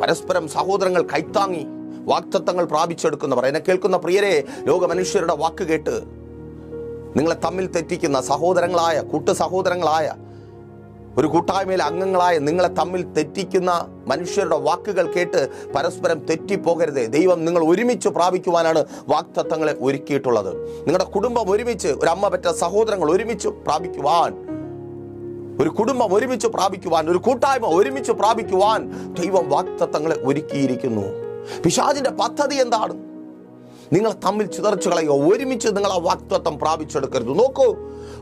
A: പരസ്പരം സഹോദരങ്ങൾ കൈത്താങ്ങി വാക്തത്വങ്ങൾ പ്രാപിച്ചെടുക്കുന്നവർ. എന്നെ കേൾക്കുന്ന പ്രിയരെ ലോകമനുഷ്യരുടെ വാക്ക് കേട്ട് നിങ്ങളെ തമ്മിൽ തെറ്റിക്കുന്ന സഹോദരങ്ങളായ കൂട്ടു സഹോദരങ്ങളായ ഒരു കൂട്ടായ്മയിൽ അംഗങ്ങളായ നിങ്ങളെ തമ്മിൽ തെറ്റിക്കുന്ന മനുഷ്യരുടെ വാക്കുകൾ കേട്ട് പരസ്പരം തെറ്റിപ്പോകരുത്. ദൈവം നിങ്ങൾ ഒരുമിച്ച് പ്രാപിക്കുവാനാണ് വാക്തത്വങ്ങളെ ഒരുക്കിയിട്ടുള്ളത്. നിങ്ങളുടെ കുടുംബം ഒരുമിച്ച് ഒരു അമ്മ പറ്റ സഹോദരങ്ങൾ ഒരുമിച്ച് പ്രാപിക്കുവാൻ ഒരു കുടുംബം ഒരുമിച്ച് പ്രാപിക്കുവാൻ ഒരു കൂട്ടായ്മ ഒരുമിച്ച് പ്രാപിക്കുവാൻ ദൈവം വാക്തത്വങ്ങളെ ഒരുക്കിയിരിക്കുന്നു. പിശാജിന്റെ പദ്ധതി എന്താണ്? നിങ്ങൾ തമ്മിൽ ചിതറിച്ചു കളയുക. ഒരുമിച്ച് നിങ്ങൾ ആ വാക്തത്വം പ്രാപിച്ചെടുക്കരുത്. നോക്കൂ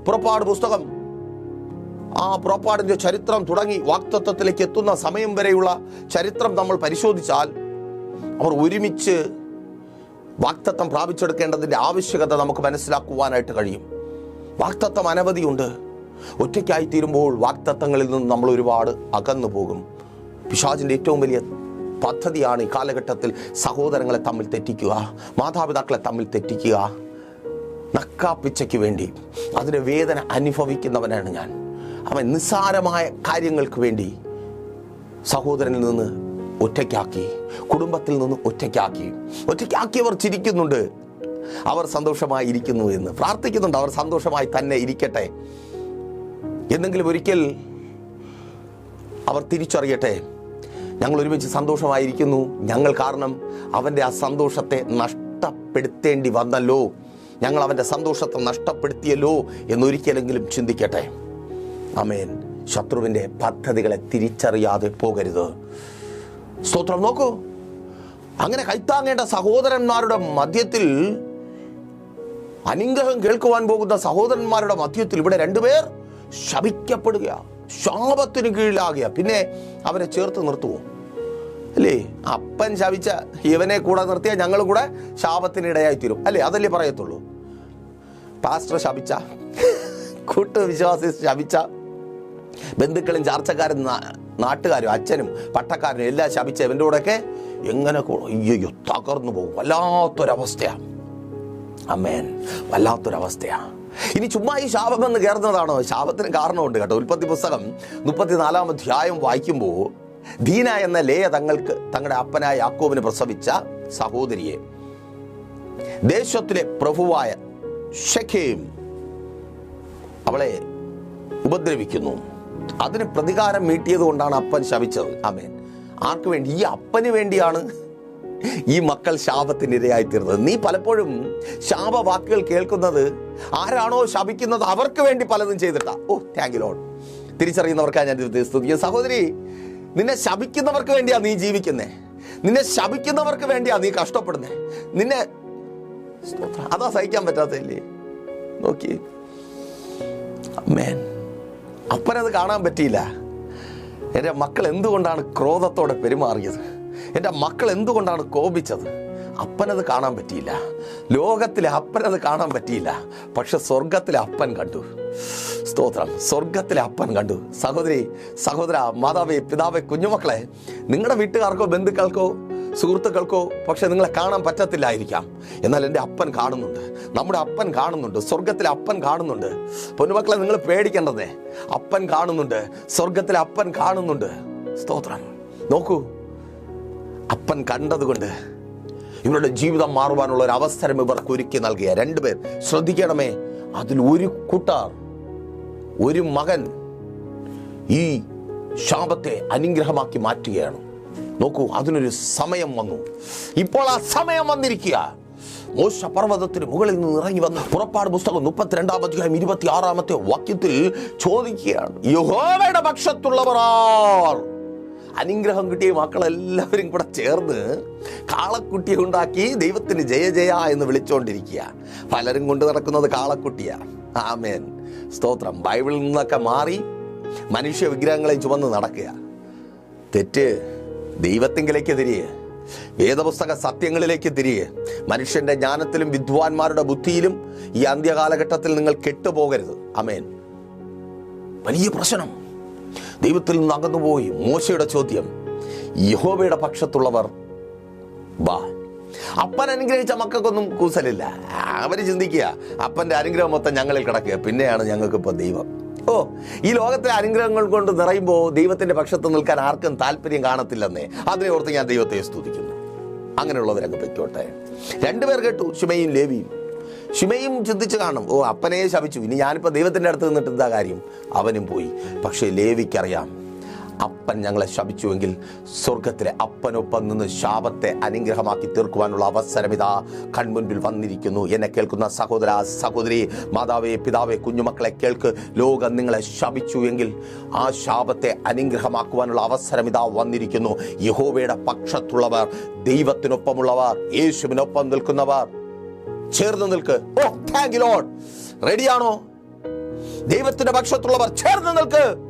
A: പുറപ്പാട് പുസ്തകം ആ പുറപ്പാടിന്റെ ചരിത്രം തുടങ്ങി വാക്തത്വത്തിലേക്ക് എത്തുന്ന സമയം വരെയുള്ള ചരിത്രം നമ്മൾ പരിശോധിച്ചാൽ അവർ ഒരുമിച്ച് വാക്തത്വം പ്രാപിച്ചെടുക്കേണ്ടതിന്റെ ആവശ്യകത നമുക്ക് മനസ്സിലാക്കുവാനായിട്ട് കഴിയും. വാക്തത്വം അനവധിയുണ്ട്. ഒറ്റയ്ക്കായി തീരുമ്പോൾ വാക്തത്വങ്ങളിൽ നിന്ന് നമ്മൾ ഒരുപാട് അകന്നു പോകും. പിശാജിന്റെ ഏറ്റവും വലിയ പദ്ധതിയാണ് ഈ കാലഘട്ടത്തിൽ സഹോദരങ്ങളെ തമ്മിൽ തെറ്റിക്കുക മാതാപിതാക്കളെ തമ്മിൽ തെറ്റിക്കുക നക്കാപ്പിച്ചയ്ക്ക് വേണ്ടി. അതിന് വേദന അനുഭവിക്കുന്നവനാണ് ഞാൻ. അവൻ നിസ്സാരമായ കാര്യങ്ങൾക്ക് വേണ്ടി സഹോദരനിൽ നിന്ന് ഒറ്റയ്ക്കാക്കി കുടുംബത്തിൽ നിന്ന് ഒറ്റയ്ക്കാക്കി. ഒറ്റയ്ക്കാക്കിയവർ ചിരിക്കുന്നുണ്ട്. അവർ സന്തോഷമായി ഇരിക്കുന്നു എന്ന്. പ്രാർത്ഥിക്കുന്നുണ്ട്. അവർ സന്തോഷമായി തന്നെ ഇരിക്കട്ടെ. എന്തെങ്കിലും ഒരിക്കൽ അവർ തിരിച്ചറിയട്ടെ. ഞങ്ങൾ ഒരുമിച്ച് സന്തോഷമായിരിക്കുന്നു. ഞങ്ങൾ കാരണം അവന്റെ ആ സന്തോഷത്തെ നഷ്ടപ്പെടുത്തേണ്ടി വന്നല്ലോ. ഞങ്ങൾ അവന്റെ സന്തോഷത്തെ നഷ്ടപ്പെടുത്തിയല്ലോ എന്നൊരിക്കലെങ്കിലും ചിന്തിക്കട്ടെ. അമേൻ ശത്രുവിന്റെ പദ്ധതികളെ തിരിച്ചറിയാതെ പോകരുത്. സ്തോത്രം നോക്കൂ. അങ്ങനെ കൈത്താങ്ങേണ്ട സഹോദരന്മാരുടെ മധ്യത്തിൽ അനുഗ്രഹം കേൾക്കുവാൻ പോകുന്ന സഹോദരന്മാരുടെ മധ്യത്തിൽ ഇവിടെ രണ്ടുപേർ ശപിക്കപ്പെടുക ശാപത്തിന് കീഴിലാകുക പിന്നെ അവരെ ചേർത്ത് നിർത്തുവോ? അല്ലേ? അപ്പൻ ശപിച്ച ഇവനെ കൂടെ നിർത്തിയാൽ ഞങ്ങൾ കൂടെ ശാപത്തിനിടയായി തീരും അല്ലേ? അതല്ലേ പറയത്തുള്ളൂ. പാസ്റ്റർ ശപിച്ച കൂട്ടുവിശ്വാസി ശപിച്ച ബന്ധുക്കളും ചാർച്ചക്കാരും നാട്ടുകാരും അച്ഛനും പട്ടക്കാരനും എല്ലാം ശപിച്ച ഇവന്റെ കൂടെയൊക്കെ എങ്ങനെ അയ്യോ തകർന്നു പോകും. വല്ലാത്തൊരവസ്ഥയാണ് അമ്മേൻ വല്ലാത്തൊരവസ്ഥയാണ് ഇനി ചുമ്മാ ഈ ശാപം എന്ന് കയറുന്നതാണോ ശാപത്തിന് കാരണമുണ്ട് കേട്ടോ. ഉൽപ്പത്തി പുസ്തകം മുപ്പത്തിനാലാം അധ്യായം വായിക്കുമ്പോൾ ദീന എന്ന ലേയ തങ്ങൾക്ക് തങ്ങളുടെ അപ്പനായ യാക്കോബിന് പ്രസവിച്ച സഹോദരിയെ ദേശത്തിലെ പ്രഭുവായ ഷെഖേം അവളെ ഉപദ്രവിക്കുന്നു. അതിന് പ്രതികാരം മീട്ടിയത് കൊണ്ടാണ് അപ്പൻ ശപിച്ചത് അമേൻ ആർക്ക് വേണ്ടി? ഈ അപ്പന് വേണ്ടിയാണ് ഈ മക്കൾ ശാപത്തിനിരയായി തീർന്നത് നീ പലപ്പോഴും ശാപവാക്കുകൾ കേൾക്കുന്നത് ആരാണോ ശപിക്കുന്നത് അവർക്ക് വേണ്ടി പലതും ചെയ്തിട്ടാ. ഓ താങ്ക് യു ലോഡ് തിരിച്ചറിയുന്നവർക്കാണ് ഞാൻ സ്തുതിക്കുന്നത് സഹോദരി നിന്നെ ശപിക്കുന്നവർക്ക് വേണ്ടിയാ നീ ജീവിക്കുന്നേ. നിന്നെ ശപിക്കുന്നവർക്ക് വേണ്ടിയാ നീ കഷ്ടപ്പെടുന്നേ. നിന്നെ. അതാ സഹിക്കാൻ പറ്റാത്തല്ലേ നോക്കി. അമ്മേൻ അപ്പനത് കാണാൻ പറ്റിയില്ല. എന്റെ മക്കൾ എന്തുകൊണ്ടാണ് ക്രോധത്തോടെ പെരുമാറിയത്? എന്റെ മക്കൾ എന്തുകൊണ്ടാണ് കോപിച്ചത്? അപ്പനത് കാണാൻ പറ്റിയില്ല. ലോകത്തിലെ അപ്പനത് കാണാൻ പറ്റിയില്ല. പക്ഷെ സ്വർഗത്തിലെ അപ്പൻ കണ്ടു. സ്തോത്രം. സ്വർഗത്തിലെ അപ്പൻ കണ്ടു. സഹോദരി സഹോദര മാതാവേ പിതാവേ കുഞ്ഞുമക്കളെ നിങ്ങളുടെ വീട്ടുകാർക്കോ ബന്ധുക്കൾക്കോ സുഹൃത്തുക്കൾക്കോ പക്ഷെ നിങ്ങളെ കാണാൻ പറ്റത്തില്ലായിരിക്കാം. എന്നാൽ എന്റെ അപ്പൻ കാണുന്നുണ്ട്. നമ്മുടെ അപ്പൻ കാണുന്നുണ്ട്. സ്വർഗത്തിലെ അപ്പൻ കാണുന്നുണ്ട്. പൊന്നുമക്കളെ നിങ്ങൾ പേടിക്കേണ്ടതേ. അപ്പൻ കാണുന്നുണ്ട്. സ്വർഗത്തിലെ അപ്പൻ കാണുന്നുണ്ട്. സ്തോത്രം. നോക്കൂ. അപ്പൻ കണ്ടതുകൊണ്ട് ഇവരുടെ ജീവിതം മാറുവാനുള്ള ഒരു അവസരം ഇവർക്ക് ഒരുക്കി നൽകിയ രണ്ടുപേർ. ശ്രദ്ധിക്കണമേ അതിൽ ഒരു കൂട്ടാർ ഒരു മകൻ ഈ ശാപത്തെ അനുഗ്രഹമാക്കി മാറ്റുകയാണ്. നോക്കൂ അതിനൊരു സമയം വന്നു. ഇപ്പോൾ ആ സമയം വന്നിരിക്കുക. മോശ പർവതത്തിന് മുകളിൽ നിന്ന് ഇറങ്ങി വന്ന് പുറപ്പാട് പുസ്തകം മുപ്പത്തിരണ്ടാം അധ്യായം ഇരുപത്തി ആറാമത്തെ വാക്യത്തിൽ ചോദിക്കുകയാണ്. യഹോവയുടെ പക്ഷത്തുള്ളവർ അനുഗ്രഹം കിട്ടിയ മക്കളെല്ലാവരും കൂടെ ചേർന്ന് കാളക്കുട്ടിയെ ഉണ്ടാക്കി ദൈവത്തിന് ജയ ജയ എന്ന് വിളിച്ചുകൊണ്ടിരിക്കുക പലരും കൊണ്ട് നടക്കുന്നത് കാളക്കുട്ടിയാ. ആമേൻ. സ്തോത്രം. ബൈബിളിൽ നിന്നൊക്കെ മാറി മനുഷ്യ വിഗ്രഹങ്ങളെ ചുമന്ന് നടക്കുക. തെറ്റ് ദൈവത്തിങ്കിലേക്ക് തിരിയെ. വേദപുസ്തക സത്യങ്ങളിലേക്ക് തിരിയെ. മനുഷ്യന്റെ ജ്ഞാനത്തിലും വിദ്വാൻമാരുടെ ബുദ്ധിയിലും ഈ അന്ത്യകാലഘട്ടത്തിൽ നിങ്ങൾ കെട്ടുപോകരുത്. അമേൻ വലിയ പ്രശ്നം. ദൈവത്തിൽ നിന്ന് അകന്നുപോയി. മോശയുടെ ചോദ്യം. യഹോബയുടെ പക്ഷത്തുള്ളവർ വാ. അപ്പൻ അനുഗ്രഹിച്ച മക്കൾക്കൊന്നും കൂസലില്ല. അവർ ചിന്തിക്കുക അപ്പന്റെ അനുഗ്രഹം മൊത്തം ഞങ്ങളിൽ കിടക്കുക. പിന്നെയാണ് ഞങ്ങൾക്കിപ്പോൾ ദൈവം. ഓ ഈ ലോകത്തിലെ അനുഗ്രഹങ്ങൾ കൊണ്ട് നിറയുമ്പോൾ ദൈവത്തിന്റെ പക്ഷത്ത് നിൽക്കാൻ ആർക്കും താല്പര്യം കാണത്തില്ലെന്നേ. അതിനെ ഓർത്ത് ഞാൻ ദൈവത്തെ സ്തുതിക്കുന്നു. അങ്ങനെയുള്ളവരങ്ങ് പറ്റോട്ടെ. രണ്ടുപേർ കേട്ടു ശുമയും ലേവിയും. ശുമയും ചിന്തിച്ച് കാണും ഓ അപ്പനെ ശപിച്ചു. ഇനി ഞാനിപ്പോൾ ദൈവത്തിന്റെ അടുത്ത് നിന്നിട്ട് എന്താ കാര്യം? അവനും പോയി. പക്ഷേ ലേവിക്കറിയാം അപ്പൻ ഞങ്ങളെ ശപിച്ചുവെങ്കിൽ സ്വർഗത്തിലെ അപ്പനൊപ്പം നിന്ന് ശാപത്തെ അനുഗ്രഹമാക്കി തീർക്കുവാനുള്ള അവസരം ഇതാ കൺമുൻപിൽ വന്നിരിക്കുന്നു. എന്നെ കേൾക്കുന്ന സഹോദര സഹോദരി മാതാവേ പിതാവേ കുഞ്ഞുമക്കളെ കേൾക്ക്. ലോകം നിങ്ങളെ ശപിച്ചു എങ്കിൽ ആ ശാപത്തെ അനുഗ്രഹമാക്കുവാനുള്ള അവസരം ഇതാ വന്നിരിക്കുന്നു. യഹോവയുടെ പക്ഷത്തുള്ളവർ ദൈവത്തിനൊപ്പമുള്ളവർ യേശുവിനൊപ്പം നിൽക്കുന്നവർ ചേർന്ന് നിൽക്ക്. ഓ താങ്ക് യു ലോഡ് റെഡിയാണോ ദൈവത്തിന്റെ പക്ഷത്തുള്ളവർ ചേർന്ന് നിൽക്ക്.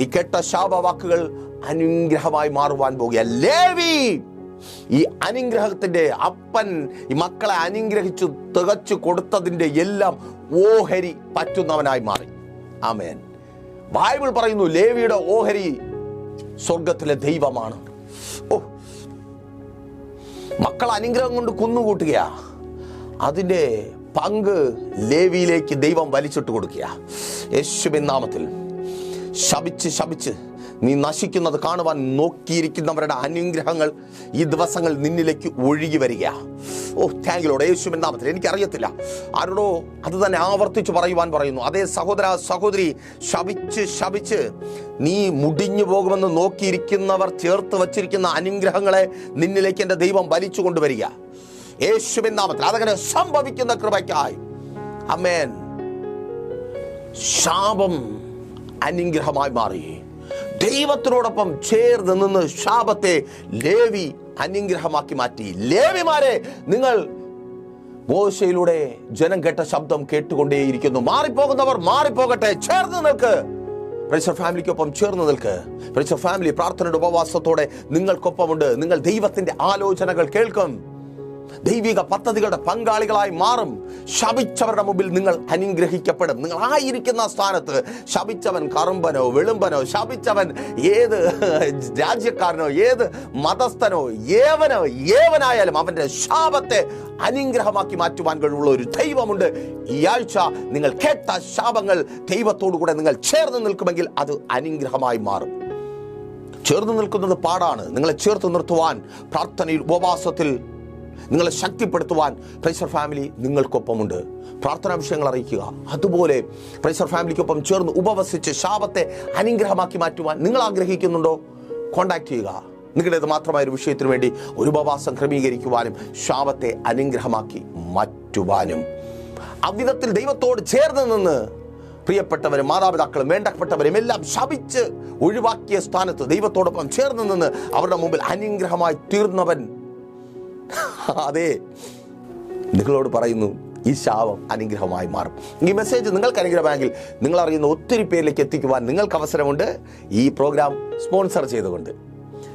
A: നീ കേട്ട ശാപവാക്കുകൾ അനുഗ്രഹമായി മാറുവാൻ പോകുക ലേവി ഈ അനുഗ്രഹത്തിന്റെ അപ്പൻ ഈ മക്കളെ അനുഗ്രഹിച്ചു തികച്ചു കൊടുത്തതിന്റെ എല്ലാം ഓഹരി പറ്റുന്നവനായി മാറി. ആമേൻ. ബൈബിൾ പറയുന്നു ലേവിയുടെ ഓഹരി സ്വർഗത്തിലെ ദൈവമാണ്. ഓ മക്കൾ അനുഗ്രഹം കൊണ്ട് കുന്നുകൂട്ടുകയാ. അതിന്റെ പങ്ക് ലേവിയിലേക്ക് ദൈവം വലിച്ചിട്ട് കൊടുക്കുക യേശുബിൻ നാമത്തിൽ. ശപിച്ച് ശപിച്ച് നീ നശിക്കുന്നത് കാണുവാൻ നോക്കിയിരിക്കുന്നവരുടെ അനുഗ്രഹങ്ങൾ ഈ ദിവസങ്ങൾ നിന്നിലേക്ക് ഒഴുകി വരിക. ഓ താങ്കിലോട് യേശുവിൻ നാമത്തിൽ എനിക്കറിയത്തില്ല. ആരോടോ അത് തന്നെ ആവർത്തിച്ച് പറയുവാൻ പറയുന്നു. അതേ സഹോദര സഹോദരി ശപിച്ച് ശപിച്ച് നീ മുടിഞ്ഞു പോകുമെന്ന് നോക്കിയിരിക്കുന്നവർ ചേർത്ത് വച്ചിരിക്കുന്ന അനുഗ്രഹങ്ങളെ നിന്നിലേക്ക് എന്റെ ദൈവം വലിച്ചു കൊണ്ടുവരിക. യേശുവിൻ നാമത്തിൽ അതങ്ങനെ സംഭവിക്കുന്ന കൃപയ്ക്കായി. അമേൻ ശാപം അനുഗ്രഹമായി മാറി. ദൈവത്തിനോടൊപ്പം ചേർന്ന് നിന്ന് ശാപത്തെ ലേവി അനുഗ്രഹമാക്കി മാറ്റി. ലേവിമാരെ നിങ്ങൾ മോശയിലൂടെ ജനം കേട്ട ശബ്ദം കേട്ടുകൊണ്ടേയിരിക്കുന്നു. മാറിപ്പോകുന്നവർ മാറിപ്പോകട്ടെ. ചേർന്ന് നിൽക്ക്. പ്രൈസർ ഫാമിലിക്കൊപ്പം ചേർന്ന് നിൽക്ക്. പ്രൈസർ ഫാമിലി പ്രാർത്ഥനയുടെ ഉപവാസത്തോടെ നിങ്ങൾക്കൊപ്പമുണ്ട്. നിങ്ങൾ ദൈവത്തിന്റെ ആലോചനകൾ കേൾക്കും. ദൈവിക പദ്ധതികളുടെ പങ്കാളികളായി മാറും. ശപിച്ചവരുടെ മുമ്പിൽ നിങ്ങൾ അനുഗ്രഹിക്കപ്പെടും. നിങ്ങൾ ആയിരിക്കുന്ന സ്ഥാനത്ത് ശപിച്ചവൻ കറുമ്പനോ വെളുമ്പനോ ശപിച്ചവൻ ഏത് രാജ്യക്കാരനോ ഏത് മതസ്ഥനോ ഏവനോ ഏവനായാലും അവന്റെ ശാപത്തെ അനുഗ്രഹമാക്കി മാറ്റുവാൻ കഴിവുള്ള ഒരു ദൈവമുണ്ട്. ഈ ആഴ്ച നിങ്ങൾ കേട്ട ശാപങ്ങൾ ദൈവത്തോടു കൂടെ നിങ്ങൾ ചേർന്ന് നിൽക്കുമെങ്കിൽ അത് അനുഗ്രഹമായി മാറും. ചേർന്ന് നിൽക്കുന്നത് പാടാണ്. നിങ്ങളെ ചേർത്ത് നിർത്തുവാൻ പ്രാർത്ഥനയിൽ ഉപവാസത്തിൽ നിങ്ങളെ ശക്തിപ്പെടുത്തുവാൻ പ്രൈസർ ഫാമിലി നിങ്ങൾക്കൊപ്പമുണ്ട്. പ്രാർത്ഥനാ വിഷയങ്ങൾ അറിയിക്കുക. അതുപോലെ പ്രൈസർ ഫാമിലിക്കൊപ്പം ചേർന്ന് ഉപവസിച്ച് ശാപത്തെ അനുഗ്രഹമാക്കി മാറ്റുവാൻ നിങ്ങൾ ആഗ്രഹിക്കുന്നുണ്ടോ? കോണ്ടാക്ട് ചെയ്യുക. നിങ്ങളുടേത് മാത്രമായ ഒരു വിഷയത്തിന് വേണ്ടി ഒരു ഉപവാസം ക്രമീകരിക്കുവാനും ശാപത്തെ അനുഗ്രഹമാക്കി മാറ്റുവാനും. അവിധത്തിൽ ദൈവത്തോട് ചേർന്ന് നിന്ന് പ്രിയപ്പെട്ടവരും മാതാപിതാക്കളും വേണ്ടപ്പെട്ടവരും എല്ലാം ശപിച്ച് ഒഴിവാക്കിയ സ്ഥാനത്ത് ദൈവത്തോടൊപ്പം ചേർന്ന് നിന്ന് അവരുടെ മുമ്പിൽ അനുഗ്രഹമായി തീർന്നവൻ അതെ. നിങ്ങളോട് പറയുന്നു ഈ ശാപം അനുഗ്രഹമായി മാറും. ഈ മെസ്സേജ് നിങ്ങൾക്ക് അനുഗ്രഹമായെങ്കിൽ നിങ്ങൾ അറിയുന്ന ഒത്തിരി പേരിലേക്ക് എത്തിക്കുവാൻ നിങ്ങൾക്ക് അവസരമുണ്ട്. ഈ പ്രോഗ്രാം സ്പോൺസർ ചെയ്തുകൊണ്ട്.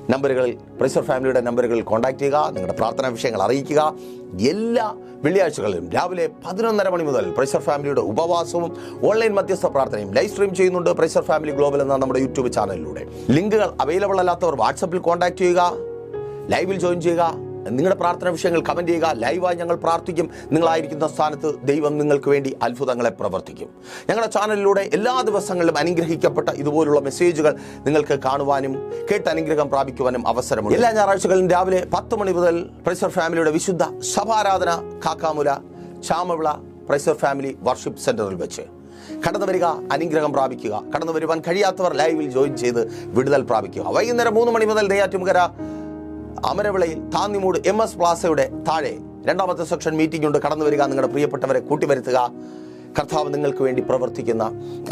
A: നമ്പറുകളിൽ പ്രൈസർ ഫാമിലിയുടെ നമ്പറുകളിൽ കോൺടാക്ട് ചെയ്യുക നിങ്ങളുടെ പ്രാർത്ഥനാ വിഷയങ്ങൾ അറിയിക്കുക. എല്ലാ വെള്ളിയാഴ്ചകളിലും രാവിലെ പതിനൊന്നര മണി മുതൽ പ്രൈസർ ഫാമിലിയുടെ ഉപവാസവും ഓൺലൈൻ മധ്യസ്ഥ പ്രാർത്ഥനയും ലൈവ് സ്ട്രീം ചെയ്യുന്നുണ്ട് പ്രൈസർ ഫാമിലി ഗ്ലോബൽ എന്ന നമ്മുടെ യൂട്യൂബ് ചാനലിലൂടെ ലിങ്കുകൾ അവൈലബിൾ അല്ലാത്തവർ വാട്സപ്പിൽ കോൺടാക്ട് ചെയ്യുക ലൈവിൽ ജോയിൻ ചെയ്യുക. നിങ്ങളുടെ പ്രാർത്ഥന വിഷയങ്ങൾ കമന്റ് ചെയ്യുക. ലൈവായി ഞങ്ങൾ പ്രാർത്ഥിക്കും. നിങ്ങളായിരിക്കുന്ന സ്ഥാനത്ത് ദൈവം നിങ്ങൾക്ക് വേണ്ടി അത്ഭുതങ്ങളെ പ്രവർത്തിക്കും. ഞങ്ങളുടെ ചാനലിലൂടെ എല്ലാ ദിവസങ്ങളിലും അനുഗ്രഹിക്കപ്പെട്ട ഇതുപോലുള്ള മെസ്സേജുകൾ നിങ്ങൾക്ക് കാണുവാനും കേട്ട് അനുഗ്രഹം പ്രാപിക്കുവാനും അവസരമുണ്ട്. എല്ലാ ഞായറാഴ്ചകളിലും രാവിലെ പത്ത് മണി മുതൽ പ്രൈസർ ഫാമിലിയുടെ വിശുദ്ധ സഭാരാധന കാക്കാമുല ചാമവിള പ്രൈസർ ഫാമിലി വർഷിപ്പ് സെന്ററിൽ വെച്ച്. കടന്നു വരിക അനുഗ്രഹം പ്രാപിക്കുക. കടന്നു വരുവാൻ കഴിയാത്തവർ ലൈവിൽ ജോയിൻ ചെയ്ത് വിടുതൽ പ്രാപിക്കുക. വൈകുന്നേരം മൂന്ന് മണി മുതൽ നെയ്യാറ്റുമുകര അമരവിളയിൽ താന്നിമൂട് എം എസ് പ്ലാസയുടെ താഴെ രണ്ടാമത്തെ സെക്ഷൻ മീറ്റിംഗ് ഉണ്ട്. കടന്നു വരിക നിങ്ങളുടെ പ്രിയപ്പെട്ടവരെ കൂട്ടിവരുത്തുക. കർത്താവ് നിങ്ങൾക്ക് വേണ്ടി പ്രവർത്തിക്കുന്ന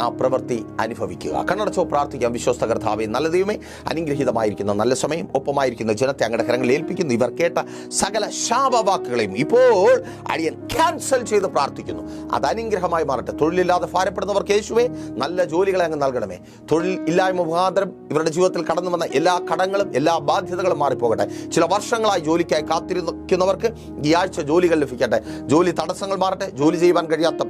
A: ആ പ്രവൃത്തി അനുഭവിക്കുക. കണ്ണടച്ചോ പ്രാർത്ഥിക്കാം. വിശ്വസ്ത കർത്താവെ നല്ല ദൈവമേ അനുഗ്രഹീതമായിരിക്കുന്ന നല്ല സമയം ഒപ്പമായിരിക്കുന്ന ജനത്തെ അങ്ങയുടെ കരങ്ങളിൽ ഏൽപ്പിക്കുന്നു. ഇവർ കേട്ട സകല ശാപവാക്കുകളെയും ഇപ്പോൾ അടിയൻ ക്യാൻസൽ ചെയ്ത് പ്രാർത്ഥിക്കുന്നു. അത് അനുഗ്രഹമായി മാറട്ടെ. തൊഴിലില്ലാതെ ഭാരപ്പെടുന്നവർക്ക് യേശുവേ നല്ല ജോലികളെ അങ്ങ് നൽകണമേ. തൊഴിൽ ഇല്ലായ്മ മുഖാന്തരം ഇവരുടെ ജീവിതത്തിൽ കടന്നു വന്ന എല്ലാ കടങ്ങളും എല്ലാ ബാധ്യതകളും മാറിപ്പോകട്ടെ. ചില വർഷങ്ങളായി ജോലിക്കായി കാത്തിരിക്കുന്നവർക്ക് ഈ ആഴ്ച ജോലികൾ ലഭിക്കട്ടെ. ജോലി തടസ്സങ്ങൾ മാറട്ടെ. ജോലി ചെയ്യുവാൻ കഴിയാത്ത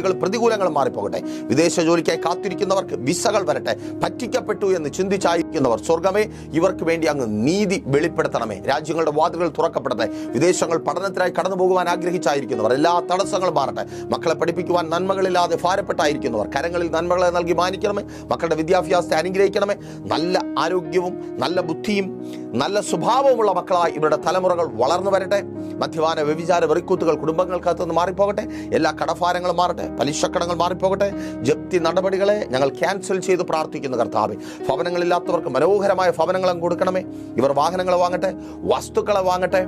A: പ്രതിസന്ധികൾ പ്രതികൂലങ്ങൾ മാറിപ്പോകട്ടെ. വിദേശ ജോലിക്കായി കാത്തിരിക്കുന്നവർക്ക് വിസകൾ വരട്ടെ. പറ്റിക്കപ്പെട്ടു എന്ന് ചിന്തിച്ചായിരിക്കുന്നവർ സ്വർഗമേ ഇവർക്ക് വേണ്ടി അങ്ങ് നീതി വെളിപ്പെടുത്തണമേ. രാജ്യങ്ങളുടെ വാതിലുകൾ തുറക്കപ്പെടട്ടെ. വിദേശങ്ങൾ പഠനത്തിനായി കടന്നു പോകുവാൻ ആഗ്രഹിച്ചായിരിക്കുന്നവർ എല്ലാ തടസ്സങ്ങളും മാറട്ടെ. മക്കളെ പഠിപ്പിക്കുവാൻ നന്മകളില്ലാതെ ഭാരപ്പെട്ടായിരിക്കുന്നവർ കരങ്ങളിൽ നന്മകളെ നൽകി മാനിക്കണമേ. മക്കളുടെ വിദ്യാഭ്യാസത്തെ അനുഗ്രഹിക്കണമേ. നല്ല ആരോഗ്യവും നല്ല ബുദ്ധിയും നല്ല സ്വഭാവമുള്ള മക്കളായി ഇവരുടെ തലമുറകൾ വളർന്നു വരട്ടെ. മദ്യപാന വ്യഭിചാര വെറിക്കൂത്തുകൾ കുടുംബങ്ങൾക്കകത്തുനിന്ന് മാറിപ്പോകട്ടെ. എല്ലാ കടഭാരങ്ങളും മാറട്ടെ. പലിശക്കടങ്ങൾ മാറിപ്പോകട്ടെ. ജപ്തി നടപടികളെ ഞങ്ങൾ ക്യാൻസൽ ചെയ്ത് പ്രാർത്ഥിക്കുന്നു കർത്താവെ. ഭവനങ്ങളില്ലാത്തവർക്ക് മനോഹരമായ ഭവനങ്ങളും കൊടുക്കണമേ. ഇവർ വാഹനങ്ങൾ വാങ്ങട്ടെ വസ്തുക്കളെ വാങ്ങട്ടെ.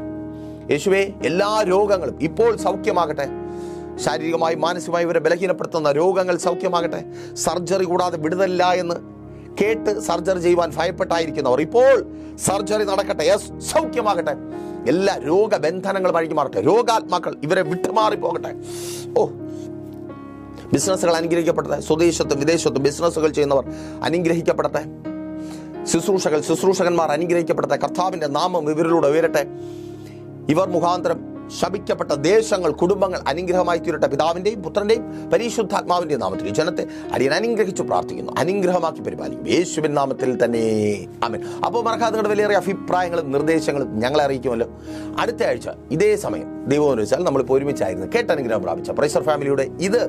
A: യേശുവേ എല്ലാ രോഗങ്ങളും ഇപ്പോൾ സൗഖ്യമാകട്ടെ. ശാരീരികമായി മാനസികമായി ഇവരെ ബലഹീനപ്പെടുത്തുന്ന രോഗങ്ങൾ സൗഖ്യമാകട്ടെ. സർജറി കൂടാതെ വിടുതലില്ല എന്ന് കേട്ട് സർജറി ചെയ്യുവാൻ ഭയപ്പെട്ടായിരിക്കുന്നവർ ഇപ്പോൾ സർജറി നടക്കട്ടെ. സൗഖ്യമാകട്ടെ. എല്ലാ രോഗബന്ധനങ്ങളും അഴിഞ്ഞു മാറട്ടെ രോഗാത്മാക്കൾ ഇവരെ വിട്ടുമാറി പോകട്ടെ ഓ ബിസിനസ്സുകൾ അനുഗ്രഹിക്കപ്പെടട്ടെ സ്വദേശത്തും വിദേശത്തും ബിസിനസ്സുകൾ ചെയ്യുന്നവർ അനുഗ്രഹിക്കപ്പെടട്ടെ. ശുശ്രൂഷകൾ ശുശ്രൂഷകന്മാർ അനുഗ്രഹിക്കപ്പെടട്ടെ. കർത്താവിന്റെ നാമം ഇവരിലൂടെ ഉയരട്ടെ. ഇവർ മുഖാന്തരം ശപിക്കപ്പെട്ട ദേശങ്ങൾ കുടുംബങ്ങൾ അനുഗ്രഹമായി തീരട്ടെ. പിതാവിന്റെയും പുത്രന്റെയും പരിശുദ്ധാത്മാവിന്റെയും നാമത്തിൽ ജനത്തെ അടിയൻ അനുഗ്രഹിച്ചു പ്രാർത്ഥിക്കുന്നു. അനുഗ്രഹമാക്കി പരിപാലിക്കും. യേശുവിൻ നാമത്തിൽ തന്നെ. ആമൻ. അപ്പോൾ മറക്കാതെ വിലയേറിയ അഭിപ്രായങ്ങളും നിർദ്ദേശങ്ങളും ഞങ്ങളെ അറിയിക്കുമല്ലോ. അടുത്ത ആഴ്ച ഇതേ സമയം ദൈവം വെച്ചാൽ നമ്മളിപ്പോൾ ഒരുമിച്ചായിരുന്നു. കേട്ട അനുഗ്രഹം പ്രാപിച്ച പ്രൈസർ ഫാമിലിയുടെ ഇത്